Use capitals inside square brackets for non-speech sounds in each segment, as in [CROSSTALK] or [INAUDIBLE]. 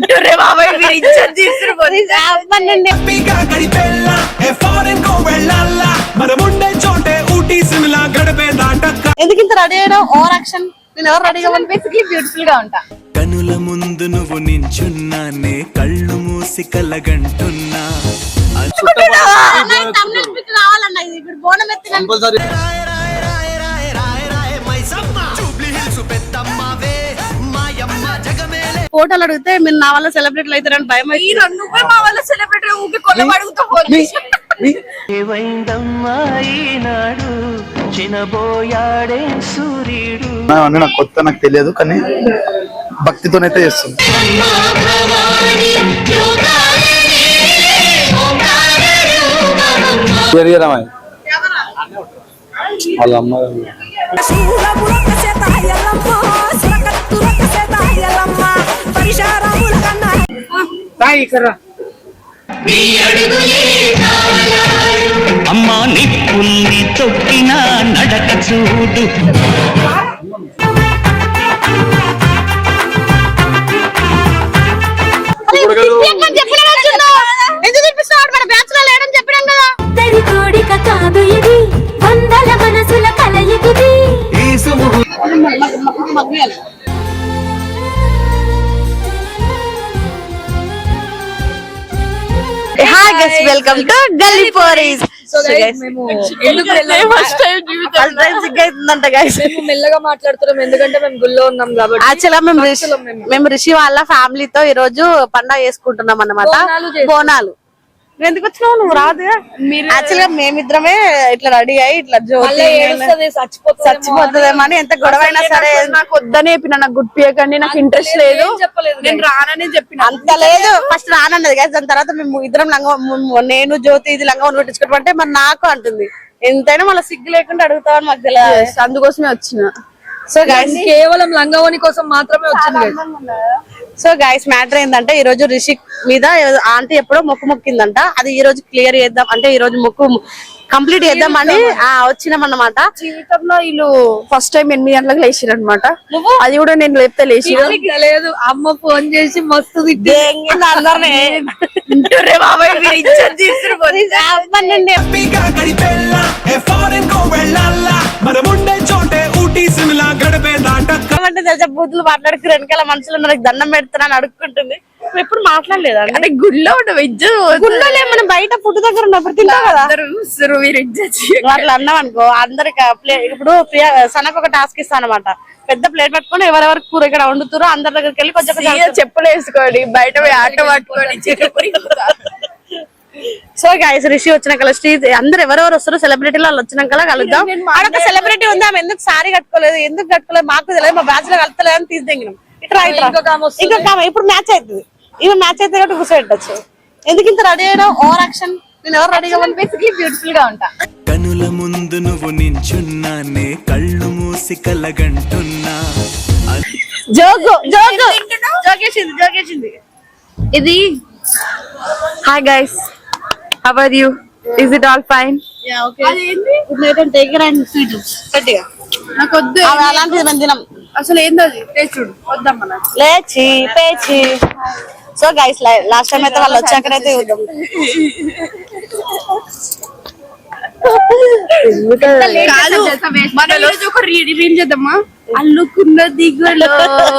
బాబాయ్ మీరు అవ్వనండి ఏ ఫారెన్ కో వెళ్ళాలా? మనముండే చోటే ఊటీ సిమ్లా ఎందుకు ఇంత రెడీ అయినా? Over action. నేను ఎవరు రెడీగా బేసిక్లీ బ్యూటిఫుల్గా ఉంటా. కనుల ముందు నువ్వు నించున్నానే కళ్ళు మూసి కలగంటున్నా. రావాలన్న. ఇది ఇప్పుడు బోనం ఎత్తిన ఫోటోలు అడిగితే మీరు నా వల్ల సెలబ్రిటీలు అవుతారని భయం. నువ్వే మా వల్ల సెలబ్రిటీ ఊపి నాకు కొత్త నాకు తెలియదు కానీ భక్తితోనైతే చేస్తుంది. వాళ్ళ అమ్మ అమ్మా నిప్పుల్ని తొక్కిన నడక చూడు. Guys welcome to Galli Poris మెల్లగా మాట్లాడుతున్నాం ఎందుకంటే మేము ఉన్నాం కాబట్టి. మేము రిషి మేము. రిషి వాళ్ళ ఫ్యామిలీతో ఈ రోజు పండగ చేసుకుంటున్నాం అన్నమాట. బోనాలు. ఎందుకు వచ్చినావు? నువ్వు రాదు. యాక్చువల్గా మేమిద్దరమే ఇట్లా రెడీ అయ్యి ఇట్లా జ్యోతి చచ్చిపోతుందేమో అని ఎంత గొడవ అయినా సరే. నాకు వద్దనే చెప్పిన నాకు గుడ్ పియకండి నాకు ఇంట్రెస్ట్ లేదు. నేను రానని చెప్పిన. అంత లేదు. ఫస్ట్ రానన్నది కదా దాని తర్వాత మేము ఇద్దరం లంగా నేను జ్యోతి ఇది లంగా కొట్టించుకుంటే మరి నాకు అంటుంది. ఎంతైనా మళ్ళీ సిగ్గు లేకుండా అడుగుతామని మాకు తెలియదు. అందుకోసమే వచ్చిన. సో గైస్ కేవలం లంగావని కోసం మాత్రమే వచ్చింది. సో గైస్ మ్యాటర్ ఏంటంటే ఈ రోజు రిషి మీద ఆంటీ ఎప్పుడో మొక్కు మొక్కిందంట. అది ఈ రోజు క్లియర్ చేద్దాం అంటే ఈ రోజు మొక్కు కంప్లీట్ చేద్దాం అని వచ్చినాం అన్నమాట జీవితంలో వీళ్ళు ఫస్ట్ టైం ఎనిమిది గంటలకు లేచిరు అనమాట అది కూడా నేను లేపితే లేచి లేదు. అమ్మ ఫోన్ చేసి మస్తు అందరినీ. తెలుసా? బూతులు మాట్లాడుకు వెనకాల మనుషులు నాకు దండం పెడుతున్నాను అడుక్కుంటుంది. ఎప్పుడు మాట్లాడలేదా అంటే గుడిలో ఉన్న వెజ్ గుళ్ళో మనం బయట ఫుడ్ దగ్గర ఉన్నప్పుడు తింటాం కదా? అట్లా అన్నాం అనుకో అందరికి ఇప్పుడు సనకు ఒక టాస్క్ ఇస్తాను అనమాట పెద్ద ప్లేట్ పట్టుకొని ఎవరెవరు కూర ఇక్కడ వండుతారో అందరి దగ్గరికి వెళ్ళి కొంచెం చెప్పులు వేసుకోండి బయట ఆట పట్టుకొని [LAUGHS] సో గైస్ రిషి వచ్చిన కల శ్రీ అందరు ఎవరెవరు వస్తారో సెలబ్రిటీలు వాళ్ళు వచ్చినాక కలుద్దాం. ఆడొక సెలబ్రిటీ ఉంది? ఆమె ఎందుకు సారీ కట్టుకోలేదు? ఎందుకు కట్టుకోలేదు? మాకు తెలియదు. మా బ్యాచ్లో కలుతలేదు అని తీసిదెంగినాం ఇట్రా ఇట్రా ఇంకొక ఆమె ఇప్పుడు మ్యాచ్ అవుతుంది ఈమె మ్యాచ్ అయితే కాబట్టి కూర్చోబెట్టచ్చు. ఎందుకు ఇంత రెడీ అయినా ఓవర్ యాక్షన్. నేను ఎవరు రెడీగా బేసిక్లీ బ్యూటిఫుల్గా ఉంటా. కనుల ముందు నువ్వు నించున్నానే కళ్ళు మూసి కలగంటున్నా. జోగు జోగు జోగేసింది జోగేసింది ఇది hi guys how are you is it all fine sweet గట్టిగా నాకు వద్దు. అవి అలాంటిది మేము తినం. అసలు ఏందో అది? టేస్ట్ చూడు. వద్దమ్మా లేచి పేచి. సో గైస్ లాస్ట్ టైం అయితే వాళ్ళు వచ్చాకనైతే చూద్దాం. మనం రీల్ చేద్దామా? అల్లుకున్న దిగులో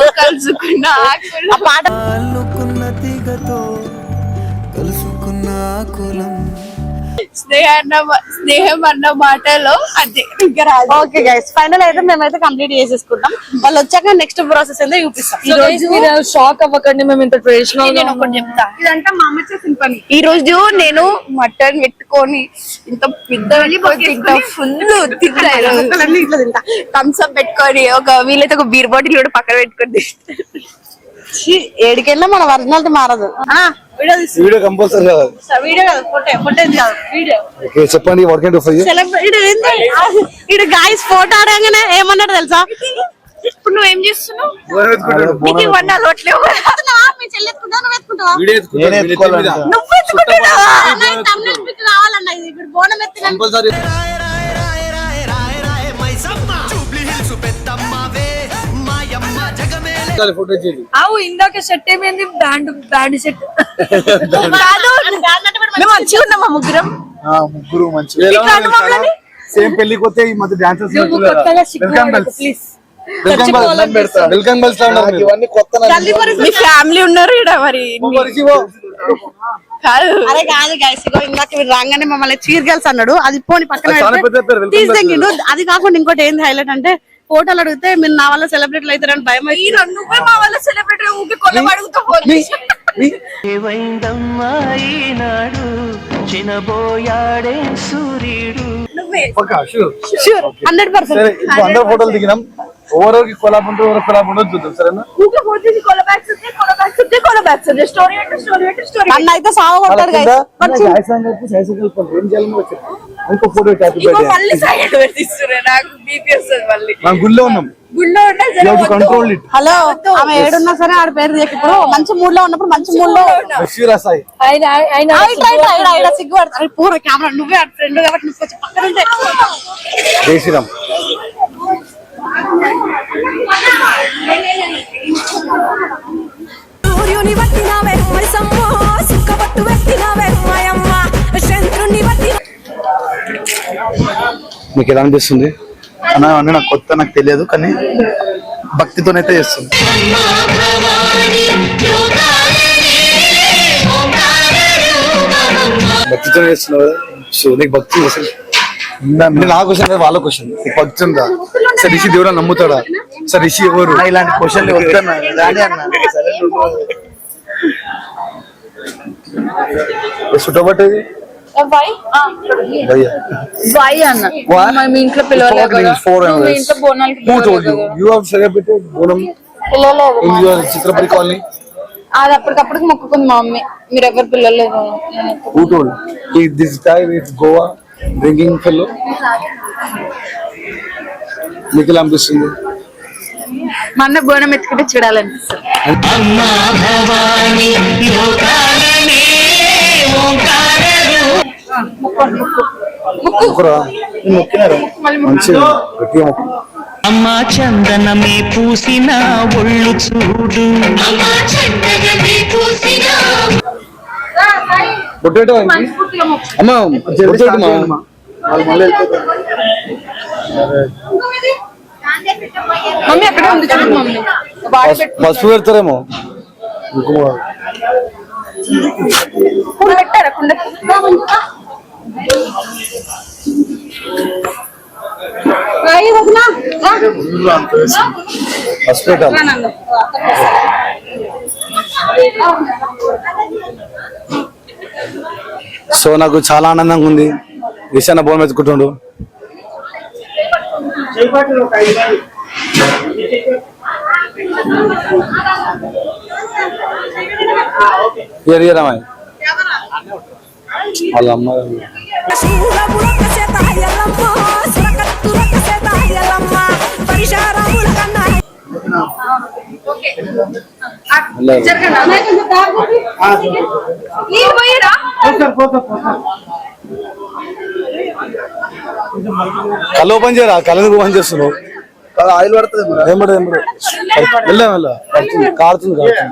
[LAUGHS] కలుసుకున్న పాట అల్లుకున్న తీగతో కలుసుకున్న కులం స్నేహ అన్న మాటలో అదే. ఓకే గైస్ ఫైనల్ అయితే మేమైతే కంప్లీట్ చేసేసుకుంటాం. వాళ్ళు వచ్చాక నెక్స్ట్ ప్రాసెస్ ఏందో చూపిస్తాం. ఈ రోజు మీరు షాక్ అవ్వకండి మేము ఇంత ట్రెడిషనల్ నేను ఒకటి చెప్తా. ఇదంతా మా అమ్మ చేసిన పని. ఈ రోజు నేను మటన్ పెట్టుకొని ఇంత పెద్ద ఫుల్ తింటా. తింటా. థమ్స్అప్ పెట్టుకొని ఒక వీలైతే ఒక బీర్ బాటిల్ కూడా పక్కన పెట్టుకొని ఏడికెళ్ళినా మన ఒరిజినాలిటీ మారదు. ఆ, వీడియో కంపల్సరీ కదా? వీడియో కాదు ఫోటో ఫోటో కాదు వీడియో. ఓకే చెప్పండి వర్క్ అండ్ ఫైవ్ సెలబ్రేట్ ఇడు గాయస్ ఫోటో ఆడంగానే ఏమన్నాడు తెలుసా? ఇప్పుడు నువ్వు ఏం చేస్తున్నావు అలవాట్లేవు? మీ చెల్లి ఎత్తుకుంటావా? నువ్వు ఎత్తుకుంటావా? ఎత్తుకుంటున్నావా? కావాలన్న. ఇప్పుడు బోనం ఎత్తిన అవు ఇందాక షర్ట్ ఏమైంది బ్యాండ్ బ్యాండ్ షర్ట్ మంచిగా ఉన్నాం మా ముగ్గురం? ముగ్గురు మంచి సేమ్ వస్తే ఈ మధ్య డాన్సర్స్ నువ్వు కొత్తగా సిగ్గు ప్లీజ్ వెల్కమ్ బెల్స్ ఇవన్నీ కొత్త మీ ఫ్యామిలీ ఉన్నారు ఇక్కడ మరి కాదు. అరే కాదు గైస్ ఇగో ఇందాక మీరు రాగానే మమ్మల్ని చీర్ గర్ల్స్ అన్నాడు. అది పోని పక్కన తీసేయండు అది కాకుండా ఇంకోటి ఏంది హైలైట్ అంటే ఫోటోలు అడిగితే మీరు నా వల్ల సెలబ్రిటీలు అవుతారని భయం ఈ నువ్వే మా వల్ల సెలబ్రిటీ ఊపి చినబోయాడే సూర్యుడు. హండ్రెడ్ పర్సెంట్ అందరూ ఫోటోలు దిగినాం. ఓవరోకి కొలాబ్ ఉంటే ఓవర్ కొలాబ్ ఉండదు చూద్దాం సరేనా? ఊకే ఫోన్ చేసి స్టోరీ అంటే స్టోరీ అంటే స్టోరీ నన్ను అయితే సాగు గైస్ ఏం చేయాలని వచ్చారు ఇంకో ఫోటో హ్యాపీ ఇగో బర్త్డే మళ్ళీ సైడ్ పెట్టిస్తున్నా నాకు బీపీ వస్తుంది మళ్ళీ. మనం గుళ్ళో ఉన్నాం. కంట్రోల్ ఇట్ హలో ఆమె ఏడున్నా సరే ఆడ పేరు. ఇప్పుడు మంచి మూడ్లో ఉన్నప్పుడు మంచి మూడ్లో సిగ్గుపడతారు. పూర కెమెరా నువ్వే ఫ్రెండ్ కాబట్టి నువ్వు కొంచెం పక్కన ఉంటే. జై శ్రీరామ్ సూర్యుని వట్టినావే మైసమ్మో సుక్కబట్టు వెట్టినావే మాయమ్మ చంద్రుని వట్టి మీకు ఎలా అనిపిస్తుంది? అన్న అన్నీ నాకు కొత్త నాకు తెలియదు కానీ భక్తితోనైతే చేస్తుంది. భక్తితో చేస్తున్నావు సో నీకు భక్తి అసలు. నేను నా క్వశ్చన్ కాదు, వాళ్ళ క్వశ్చన్ నీకు భక్తి ఉందా? సార్ రిషి దేవుడా నమ్ముతాడా? సార్ రిషి ఎవరు? ఇలాంటి క్వశ్చన్ చుట్టబట్టేది భయ్యా బాయ్ అన్న What? మా- మీ ఇంట్లో పిలవలేదు కదా. నువ్వు మీ. ఇంట్లో బోనాలకి పిలవలేదు పిలవలేదు మా- colony? అది అప్పటికప్పటికి మొక్కుకుంది మా మమ్మీ. మీరు ఎవరు ఎప్పుడు- Who told? Is this guy is Goa drinking fellow? మీకు ఎలా అనిపిస్తుంది మా అన్న బోనం ఎత్తుకుంటే చూడాలనిపిస్తుంది. అమ్మా భవాని మొక్కురా మొక్కినారు మంచిగా గట్టిగా మొక్కు అమ్మా చందనమే పూసిన ఒళ్ళు చూడు. పొటాటో అమ్మా పొటాటో మా వాళ్ళు మళ్ళీ వెళ్ళిపోతారు. మమ్మీ అక్కడే ఉంది చూడు మమ్మీ. బాడీ పసు- పసుపు పెడతారేమో కుండ పెట్టారా? కుండ అంత నన్ను. సో నాకు చాలా ఆనందంగా ఉంది. ఈశాన్య బోన్ ఇయర్ అమ్మాయి. వాళ్ళ అమ్మ కళ్ళు ఓపెన్ చేయరా? కళ్ళు ఓపెన్ చేస్తున్నావు? ఆయిల్ పడుతుంది ఏం పడదు ఏం పడదు వెళ్ళాం వెళ్ళా. పడుతుంది కారుతుంది కారుతుంది.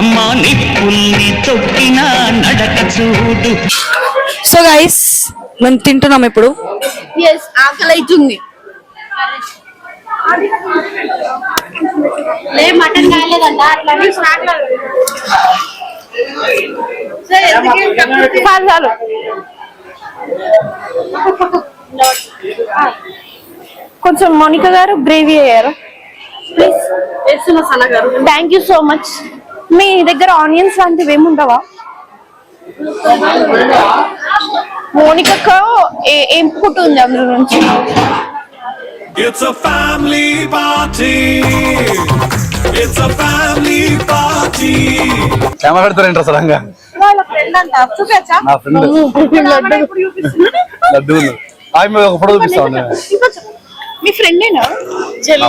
అమ్మా నిప్పుల్ని తొక్కిన నడక చూడు. సో గైస్ మేము తింటున్నాం ఇప్పుడు. ఎస్ ఆకలి అవుతుంది లే మటన్ కాలేదంట అట్లా చాలు. చాలు కొంచెం మోనిక గారు గ్రేవీ అయ్యారు ప్లీజ్ గారు. థ్యాంక్ యూ సో మచ్ మీ దగ్గర ఆనియన్స్ లాంటివి ఏమి ఉండవా? మోనికకు ఏ- ఉంది అందులో నుంచి? It's a family party. It's a family party. Camera పెడతారేంటారు సడన్గా? వాళ్ళ ఫ్రెండ్ అంట. చూపించా? నా ఫ్రెండ్ లడ్డు. ఆమె మీద ఒక ఫోటో చూపిస్తా. ఉన్నా మీ ఫ్రెండేనా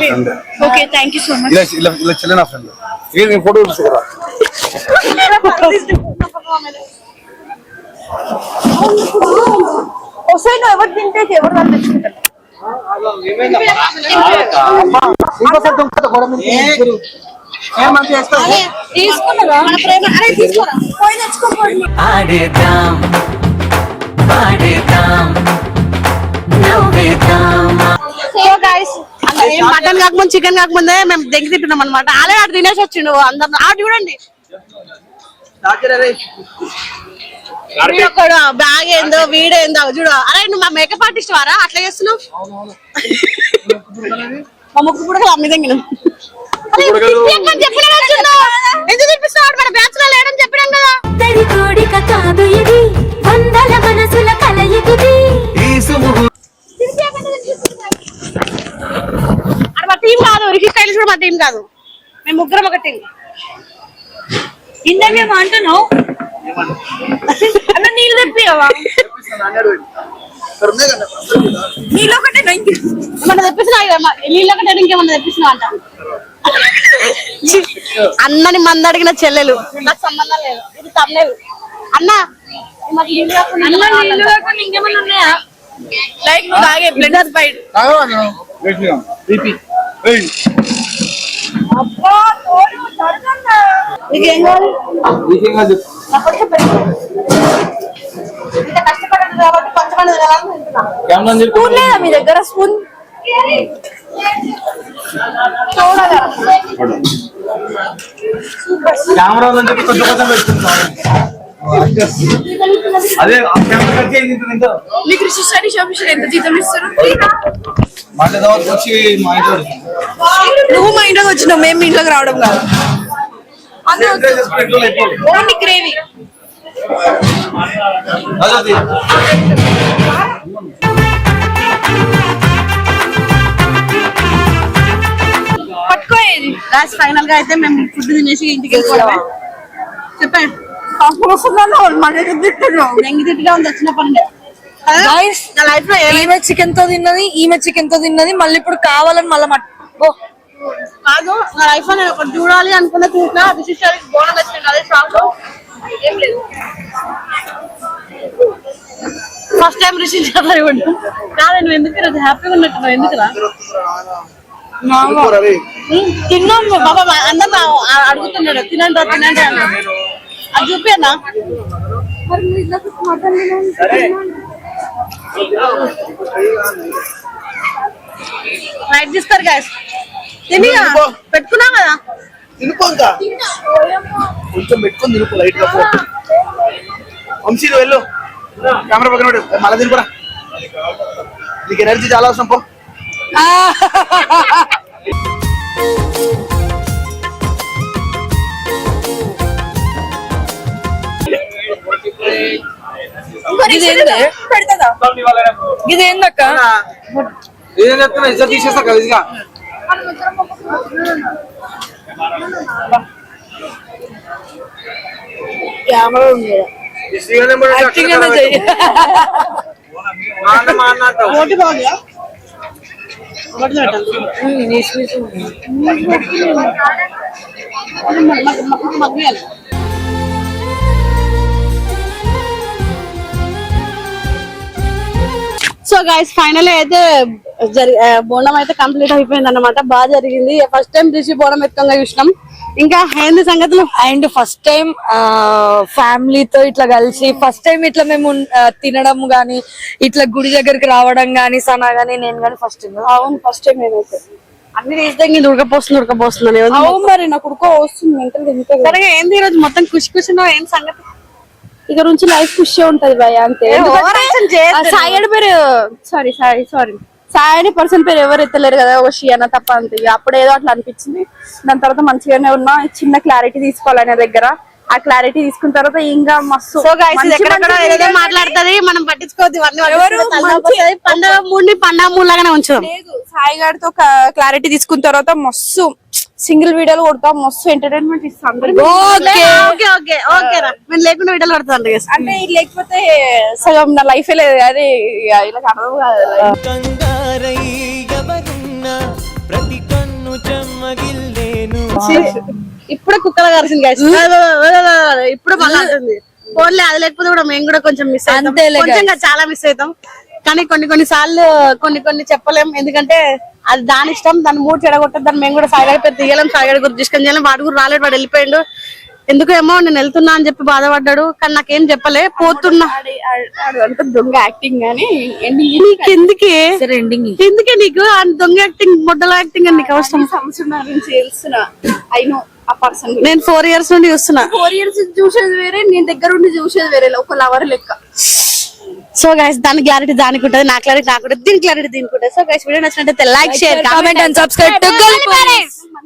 friend okay thank you so much ఇలా ఇలా ఇలా చెల్లి నా ఫ్రెండ్ ఇది నేను ఫోటో చూపిస్తా వస్తాయి నువ్వు ఎవరు తింటే ఎవరు వాళ్ళు తెచ్చుకుంటారు? తీసుకురు. తీసుకున్నారా? మన ప్రేమ అరే తీసుకోరా. పోయి తెచ్చుకోకండి చికెన్ కాకముందే మేము దెంగి తింటున్నాం అనమాట ఆలే ఆడు తినేసి వచ్చిండు. అందరు ఆడు చూడండి. బ్యాగ్ ఏందో వీడేందో చూడు. అరే నువ్వు మా మేకప్ ఆర్టిస్ట్ వారా? అట్లా చేస్తున్నావు? మా ముక్కు కూడా అమ్మి చెప్పినా ఎందుకు మన బ్యాచ్లో లేడని చెప్పినాం కదా. మా టీం కాదు. మేము ముగ్గురం ఒక టీం. ఇందాకేమో అంటున్నావు అన్న నీళ్ళు తెప్పియవా? నీళ్ళు ఒకటే ఇంక ఏమన్నా తెప్పిస్తున్నా నీళ్ళు ఒకటే ఇంకేమన్నా తెప్పిస్తున్నా అంట. అన్నని మంది అడిగిన చెల్లెలు. నాకు సంబంధం లేదు. ఇది తమ్మలేదు అన్న ఇంకేమన్నా ఉన్నాయా? లైక్ తాగే బ్లెండర్ బైట్ తరగన్నా నీకేం కావాలి? కష్టపడదు కాబట్టి చెప్పు. స్పూన్ లేదా మీ దగ్గర స్పూన్? కెమెరా చెప్పి కొంచెం కొంచెం పెట్టుకుంటాం అదే ఆ కెమెరా. మీకు ఎంత జీతం ఇస్తారు? మళ్ళీ తర్వాత వచ్చి మా ఇంట్లో. నువ్వు మా ఇంట్లోకి వచ్చినావు మేము మీ ఇంట్లోకి రావడం కాదు. Only gravy. పట్టుకోయేది లాస్ట్ ఫైనల్గా అయితే మేము ఫుడ్ తినేసి ఇంటికి వెళ్ళిపోవడమే చెప్పండి. మన దగ్గర తింటున్నావు దెంగి తిట్టుగా ఉంది? వచ్చినప్పటి నుండి. Guys, నా లైఫ్లో ఏమైనా ఈమె చికెన్తో తిన్నది ఈమె చికెన్తో తిన్నది మళ్ళీ ఇప్పుడు కావాలని మళ్ళీ కాదు నా లైఫ్లో నేను ఒకటి చూడాలి అనుకున్న చూసిన విశిష్టాలు బోనం వచ్చింది అదే షాప్లో. ఏం లేదు. ఫస్ట్ టైం రిసీవ్ చేస్తారు కాదు నువ్వు ఎందుకు ఈరోజు హ్యాపీగా ఉన్నట్టున్నావు ఎందుకురా రే. తిన్నాం బాబా అందరూ అడుగుతున్నాడు తినండి రా, తినండి అన్న అది చూపి అన్న రైట్ తీస్తారు గాయస్ తినిగా పెట్టుకున్నాం కదా? తినుకో ఇంకా. కొంచెం పెట్టుకొని తినుకో లైట్గా. వంశీ వెళ్ళు. కెమెరా పక్కన పెట్టు. మళ్ళీ తినుకోరా. నీకు ఎనర్జీ చాలా అవసరం పో. పెడతా ఇది ఏందక్క ఏం చెప్తున్నా ఇజ్జత్ తీసేస్తా కలిసిగా కెమెరా ఉంది యాక్టింగ్ అయినా చెయ్యి రోటి బాగుందా ఒకటి పెట్టాలి సో గైస్ ఫైనల్ అయితే బోనం అయితే కంప్లీట్ అయిపోయింది అనమాట బాగా జరిగింది. ఫస్ట్ టైం రిషి బోనం ఎత్తుగా చూసినాం. ఇంకా ఏంది సంగతులు? అండ్ ఫస్ట్ టైం ఫ్యామిలీతో ఇట్లా కలిసి ఫస్ట్ టైం ఇట్లా మేము తినడం గానీ ఇట్లా గుడి దగ్గరికి రావడం గానీ సనా గానీ నేను గానీ ఫస్ట్ టైం అవును ఫస్ట్ టైం నేనైతే అన్ని తీస్తే ఇంక ఉడకపోస్తుంది ఉడకపోస్తుంది మరి నాకు ఉడుకో వస్తుంది మెంటల్ ఏంది ఈ రోజు మొత్తం ఖుషి ఖుషినో ఏం సంగతి? ఇక నుంచి లైఫ్ ఖుషి ఉంటది భయ అంతే. సాయి పేరు సారీ సారీ సారీ సాయి అని పర్సన్ పేరు ఎవరు ఎత్తలేరు కదా ఓ షి అన్న తప్ప అంతే. అప్పుడు ఏదో అట్లా అనిపించింది. దాని తర్వాత మంచిగానే ఉన్నా చిన్న క్లారిటీ తీసుకోవాలనే దగ్గర. ఆ క్లారిటీ తీసుకున్న తర్వాత ఇంకా మస్తు మాట్లాడుతుంది మనం పట్టించుకోవద్దు. పండగ మూడిని పండగ మూడు లాగానే ఉంచుదాం. లేదు సాయి గారితో క్లారిటీ తీసుకున్న తర్వాత మస్తు సింగిల్ వీడియోలు కొడతాం మస్తు ఎంటర్టైన్మెంట్ ఇస్తాం లేకుండా వీడియోలు అంటే ఇది లేకపోతే సగం నా లైఫ్ లేదు ఇలా అర్థం కాదు. చెమ్మగిల్లేను ఇప్పుడు కుక్కల కలిసింది గైస్ ఇప్పుడు మళ్ళీ ఫోన్లే అది లేకపోతే కూడా మేము కూడా కొంచెం మిస్ అవుతాం. చాలా మిస్ అవుతాం. కానీ కొన్ని కొన్ని సార్లు కొన్ని కొన్ని చెప్పలేం. ఎందుకంటే అది దాని ఇష్టం దాన్ని మూడు చెడగొట్టదు దాన్ని మేము కూడా సాయిగడ పెద్ద తీయలేం సాయిగడ గురించి తీసుకొని చేయాలి వాడు కూడా రాలేడు వాడు వెళ్ళిపోయిండు. ఎందుకు ఏమో నేను వెళ్తున్నా అని చెప్పి బాధపడ్డాడు కానీ నాకేం చెప్పలే పోతున్నా. దొంగ యాక్టింగ్ కానీ ఎందుకే ఎందుకే నీకు? ఆ దొంగ యాక్టింగ్ మొడ్డల యాక్టింగ్ అని నీకు అవసరం. సంవత్సరం నుంచి తెలుస్తున్నా ఐ నో ఆ పర్సన్ నేను ఫోర్ ఇయర్స్ నుండి చూస్తున్నా. ఫోర్ ఇయర్స్ చూసేది వేరే నేను దగ్గర ఉండి చూసేది వేరే ఒక లవర్ లెక్క. సో గైస్ దాని క్లారిటీ దానికి ఉంటుంది నా క్లారిటీ నాకు ఉంటుంది దీని క్లారిటీ దీనికి ఉంటుంది. సో గైస్ వీడియో నచ్చినట్టు like share comment and subscribe to